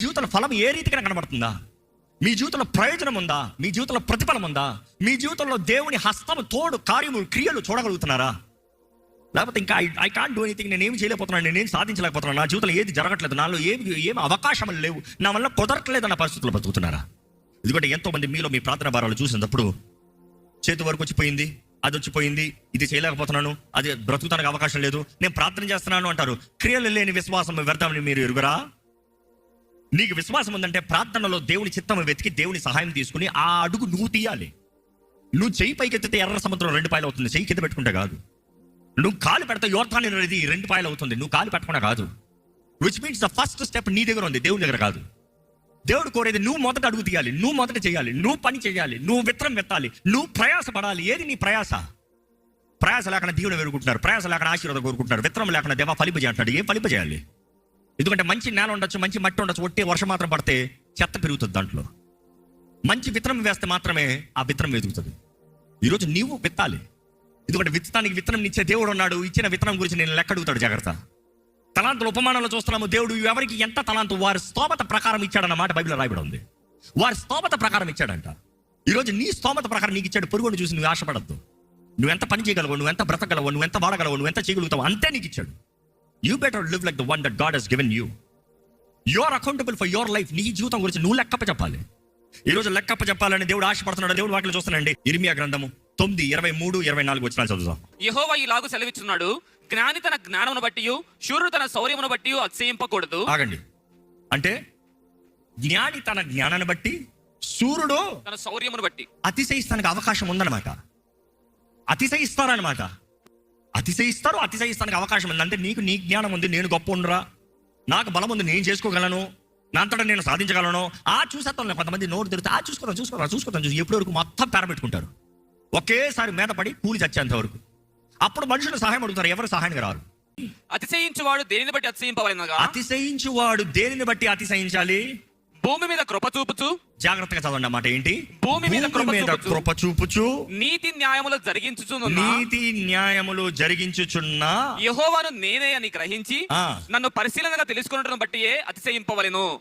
జీవితంలో ఫలం ఏ రీతిగా కనబడుతుందా? మీ జీవితంలో ప్రయోజనం ఉందా? మీ జీవితంలో ప్రతిఫలం ఉందా? మీ జీవితంలో దేవుని హస్తము తోడు కార్యము క్రియలు చూడగలుగుతున్నారా? లేకపోతే ఇంకా I I can't do anything నేను చేయలేకపోతున్నాను నేను సాధించలేకపోతున్నాను నా జీవితంలో ఏది జరగట్లేదు నాలో ఏమి ఏమి అవకాశాలు లేవు నా వల్ల కుదరట్లేదు అన్న పరిస్థితుల్లో బతుకుతున్నారా? ఎందుకంటే ఎంతోమంది మీలో మీ ప్రార్థన భారాలు చూసినప్పుడు చేతి వరకు వచ్చిపోయింది అది వచ్చిపోయింది ఇది చేయలేకపోతున్నాను అది బ్రతుకుతానికి అవకాశం లేదు నేను ప్రార్థన చేస్తున్నాను అంటారు. క్రియలు లేని విశ్వాసం వ్యర్థమని మీరు ఎరుగురా? నీకు విశ్వాసం ఉందంటే ప్రార్థనలో దేవుని చిత్తం వెతికి దేవుని సహాయం తీసుకుని ఆ అడుగు నువ్వు తీయాలి. నువ్వు చెయ్యి పైకి ఎత్తితే ఎర్ర సముద్రం రెండు పాయలు అవుతుంది. చెయ్యి కింద పెట్టుకుంటే కాదు. నువ్వు కాలు పెడితే యోర్ధాని అనేది రెండు పాయలు అవుతుంది. నువ్వు కాలు పెట్టకుండా కాదు. Which means the first step నీ దగ్గర ఉంది. దేవుని దగ్గర కాదు. దేవుడు కోరేది నువ్వు మొదట అడుగు తీయాలి. నువ్వు మొదట చేయాలి. నువ్వు పని చేయాలి. నువ్వు విత్తనం వెత్తాలి. నువ్వు ప్రయాస పడాలి. ఏది నీ ప్రయాస? ప్రయాస లేకుండా దేవుడు వేరుకుంటున్నారు ప్రయాస లేకుండా ఆశీర్వాదం కోరుకుంటున్నారు. విత్తనం లేకుండా దేవా ఫలింపజే అంటాడు ఏం ఫలింపజేయాలి? ఎందుకంటే మంచి నేల ఉండొచ్చు మంచి మట్టి ఉండొచ్చు ఒట్టే వర్షం మాత్రం పడితే చెత్త పెరుగుతుంది దాంట్లో. మంచి విత్తనం వేస్తే మాత్రమే ఆ విత్తనం ఎదుగుతుంది ఈరోజు నీవు విత్తాలి. ఎందుకంటే విత్తనానికి విత్తనం ఇచ్చే దేవుడు ఉన్నాడు ఇచ్చిన విత్తనం గురించి నేను లెక్క అడుగుతాడు జాగ్రత్త. తలాంతుల ఉపమానంలో చూస్తున్నాము దేవుడు ఎవరికి ఎంత తలాంతు వారి స్తోమత ప్రకారం ఇచ్చాడన్నమాట బైబిల్ బైబిల్లో రాయబడి ఉంది. వారి స్తోమత ప్రకారం ఇచ్చాడంట. ఈరోజు నీ స్తోమత ప్రకారం నీకు ఇచ్చాడు పొరుగుని చూసి నువ్వు ఆశపడద్దు. నువ్వు ఎంత పని చేయగలవు నువ్వు ఎంత బ్రతకగలవు నువ్వు ఎంత వాడగలవు నువ్వు ఎంత చేయగలుగుతావు అంతే నీకు ఇచ్చాడు. You better live like the one that God he's given you your accountable for your life నీ జీవితం గురించి నువ్వు లెక్కప్ప చెప్పాలి. ఈ రోజు లెక్కప్ప చెప్పాలని దేవుడు ఆశపడుతున్నాడు. దేవుడు వాటిలో చూస్తున్నాండి ఇర్మియా గ్రంథము తొమ్మిది ఇరవై మూడు ఇరవై నాలుగు వచ్చిన చదువుదాం. యెహోవా ఇలాగు సెలవిస్తున్నాడు జ్ఞాని తన జ్ఞానమును బట్టి శూరుడు తన శౌర్యమును బట్టి అతిశయింపకూడదు. ఆగండి. అంటే జ్ఞాని తన జ్ఞానాన్ని బట్టి సూర్యుడు తన శౌర్యమును బట్టి. అతిశయిస్తానికి అవకాశం ఉందన్నమాట. అతిశయిస్తారనమాట అతిశయిస్తారు అతిశయిస్తానికి అవకాశం ఉంది. అంటే నీకు నీ జ్ఞానం ఉంది నేను గొప్ప ఉండరా. నాకు బలం ఉంది నేను చేసుకోగలను. నా అంతటా నేను సాధించగలను. ఆ చూసేస్తాను కొంతమంది నోరు తెరిస్తే ఆ చూసుకోరా చూసుకోరా చూసుకోరా చూసి ఎప్పటి వరకు మొత్తం పెరబెట్టుకుంటారు ఒకేసారి మీద పడి కూలి చచ్చేంత వరకు. అప్పుడు మనుషులు సహాయం అడుగుతారు ఎవరు సహాయానికి రారు. అతిశయించువాడు దేనిని బట్టి అతిశయింపవలెనగా? అతిశయించువాడు దేనిని బట్టి అతిశయించాలి? భూమి మీద కృప చూపుచు. జాగ్రత్తగా చదవండి అన్నమాట ఏంటి? భూమి మీద కృప మీద చూపుచు. కృప చూపుచు. నీతి న్యాయములు జరిగించుచున్న నీతి న్యాయములు జరిగించుచున్న. యెహోవాను నేనే అని గ్రహించి. నన్ను పరిశీలనగా తెలుసుకున్నట్టు బట్టియే అతిశయింపవలెను.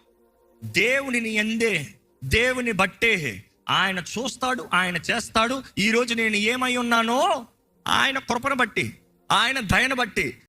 దేవునిని ఎందే దేవుని బట్టే. ఆయన చూస్తాడు ఆయన చేస్తాడు. ఈ రోజు నేను ఏమై ఉన్నానో ఆయన కృపను బట్టి ఆయన దయను బట్టి.